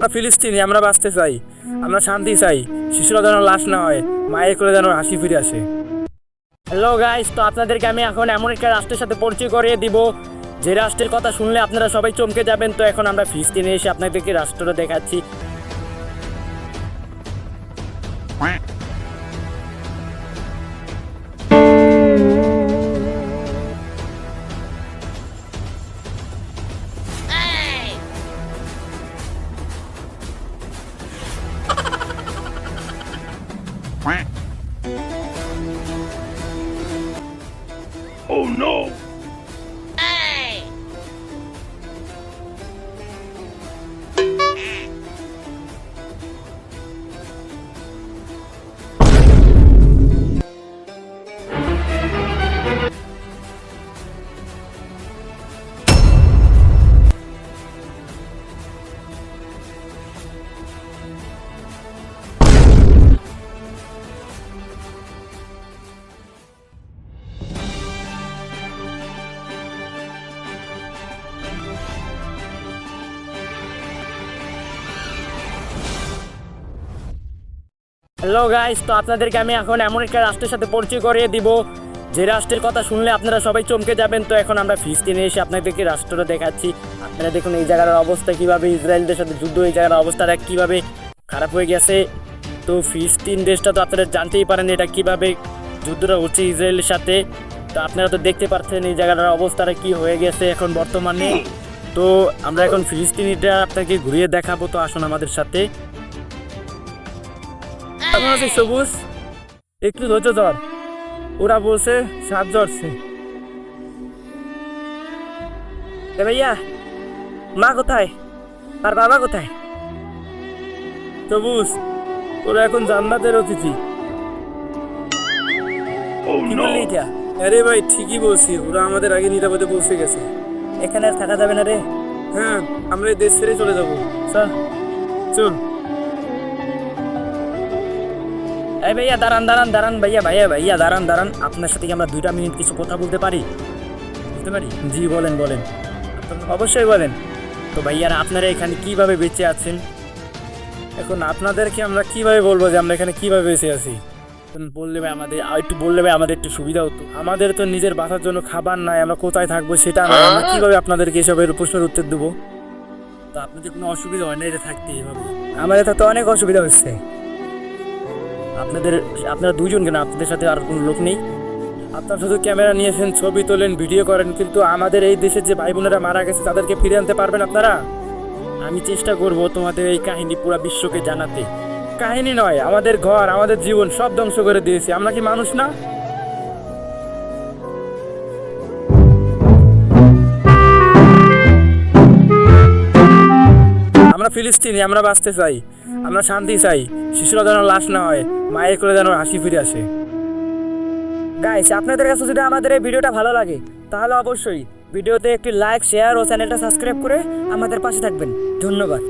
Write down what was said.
আমরা ফিলিস্তিনি, আমরা বাঁচতে চাই, আমরা শান্তি চাই। শিশুরা যেন লাশ না হয়, মায়ের করে যেন হাসি ফিরে আসে। হ্যালো গাইস তো আপনাদেরকে আমি এখন এমন একটা রাষ্ট্রের সাথে পরিচয় করিয়ে দিব। যে রাষ্ট্রের কথা শুনলে আপনারা সবাই চমকে যাবেন। তো এখন আমরা ফিলিস্তিনে এসে আপনাদেরকে রাষ্ট্রটা দেখাচ্ছি। Oh no! হ্যালো গাইস তো আপনাদেরকে আমি এখন এমন একটা রাষ্ট্রের সাথে পরিচয় করিয়ে দিব। যে রাষ্ট্রের কথা শুনলে আপনারা সবাই চমকে যাবেন। তো এখন আমরা ফিলিস্তিনে এসে আপনাদেরকে রাষ্ট্রটা দেখাচ্ছি। আপনারা দেখুন এই জায়গার অবস্থা কীভাবে। ইসরায়েলদের সাথে যুদ্ধ, এই জায়গার অবস্থাটা কীভাবে খারাপ হয়ে গেছে। তো ফিলিস্তিন দেশটা তো আপনারা জানতেই পারেন এটা কীভাবে যুদ্ধটা হচ্ছে ইসরায়েলের সাথে। তো আপনারা তো দেখতে পাচ্ছেন এই জায়গাটার অবস্থাটা কি হয়ে গেছে এখন বর্তমানে। তো আমরা এখন ফিলিস্তিনিটা আপনাকে ঘুরিয়ে দেখাবো। তো আসুন আমাদের সাথে। কেমন আছিস সবুজ একটু ধৈর্য ধর। ওরা বলছে সাত জ্বরছে এ ভাইয়া মা কোথায়? আর বাবা কোথায়? সবুজ ওরা এখন জান্নাতের অতিথি। কি বললি এটা? আরে ভাই ঠিকই বলছি ওরা আমাদের আগে নিরাপদে পৌঁছে গেছে। এখানে আর থাকা যাবে না রে। হ্যাঁ আমরা এই দেশ ছেড়ে চলে যাব। চল চল। এই ভাইয়া দাঁড়ান দাঁড়ান দাঁড়ান ভাইয়া ভাইয়া ভাইয়া দাঁড়ান দাঁড়ান। আপনার সাথে কি আমরা দুইটা মিনিট কিছু কথা বলতে পারি? বুঝতে পারি? জি বলেন বলেন। অবশ্যই বলেন। তো ভাইয়ারা আপনারা এখানে কীভাবে বেঁচে আছেন? এখন আপনাদেরকে আমরা কীভাবে বলব যে আমরা এখানে কীভাবে বেঁচে আছি? বললে ভাই আমাদের আর একটু বললে ভাই আমাদের একটু সুবিধা হতো। আমাদের তো নিজের বাসার জন্য খাবার নাই আমরা কোথায় থাকব সেটা না। আমরা কীভাবে আপনাদেরকে এসবের প্রশ্নের উত্তর দেবো? তো আপনাদের কোনো অসুবিধা হয় না এটা থাকতে এভাবে আমাদের তো অনেক অসুবিধা হচ্ছে। আপনাদের, আপনারা দুজন কেন? আপনাদের সাথে আর কোনো লোক নেই? আপনারা শুধু ক্যামেরা নিয়েছেন, ছবি তোলেন, ভিডিও করেন, কিন্তু আমাদের এই দেশের যে ভাই বোনেরা মারা গেছে, তাদেরকে ফিরে আনতে পারবেন আপনারা? আমি চেষ্টা করব তোমাদের এই কাহিনী পুরো বিশ্বকে জানাতে। কাহিনী নয়, আমাদের ঘর, আমাদের জীবন সব ধ্বংস করে দিয়েছি। আমরা কি মানুষ না? ফিলিস্তিনি, আমরা বাঁচতে চাই, আমরা শান্তি চাই, শিশুরা যেন লাশ না হয়, মায়ের করে যেন হাসি ফিরে আসে। গাইস আপনাদের কাছে যদি আমাদের এই ভিডিওটা ভালো লাগে, তাহলে অবশ্যই ভিডিওতে একটি লাইক শেয়ার ও চ্যানেলটা সাবস্ক্রাইব করে আমাদের পাশে থাকবেন। ধন্যবাদ।